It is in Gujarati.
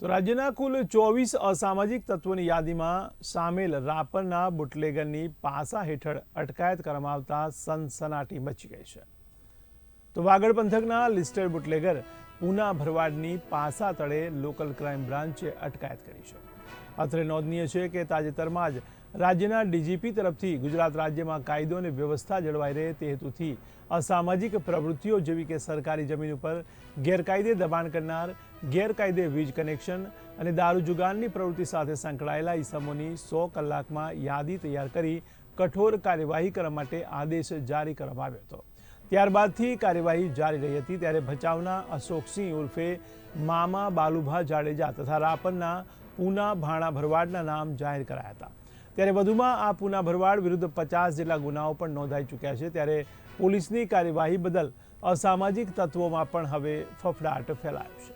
તો રાજ્યના કુલ ચોવીસ અસામાજિક તત્વોની યાદીમાં સામેલ રાપરના બુટલેગરની પાસા હેઠળ અટકાયત કરવામાં આવતા સનસનાટી મચી ગઈ છે. તો વાગડ પંથકના લિસ્ટેડ બુટલેગર પૂના ભરવાડની પાસા તળે લોકલ ક્રાઇમ બ્રાન્ચે અટકાયત કરી છે. અત્રે નોંધનીય છે કે તાજેતરમાં જ રાજ્યના ડીજીપી તરફથી ગુજરાત રાજ્યમાં કાયદો અને વ્યવસ્થા જળવાઈ રહે તે હેતુથી અસામાજિક પ્રવૃત્તિઓ જેવી કે સરકારી જમીન ઉપર ગેરકાયદે દબાણ કરનાર, ગેરકાયદે વીજ કનેક્શન અને દારૂ જુગારની પ્રવૃત્તિ સાથે સંકળાયેલા ઇસમોની સો કલાકમાં યાદી તૈયાર કરી કઠોર કાર્યવાહી કરવા માટે આદેશ જારી કરવામાં આવ્યો હતો. ત્યારબાદથી કાર્યવાહી જારી રહી હતી. ત્યારે ભચાઉના અશોકસિંહ ઉર્ફે મામા બાલુભા જાડેજા તથા રાપરના પૂના ભાણા ભરવાડના નામ જાહેર કરાયા હતા. ત્યારે વધુમાં આ પૂના ભરવાડ વિરુદ્ધ પચાસ જેટલા ગુનાઓ પણ નોંધાઈ ચૂક્યા છે. ત્યારે પોલીસની કાર્યવાહી બદલ અસામાજિક તત્વોમાં પણ હવે ફફડાટ ફેલાયો છે.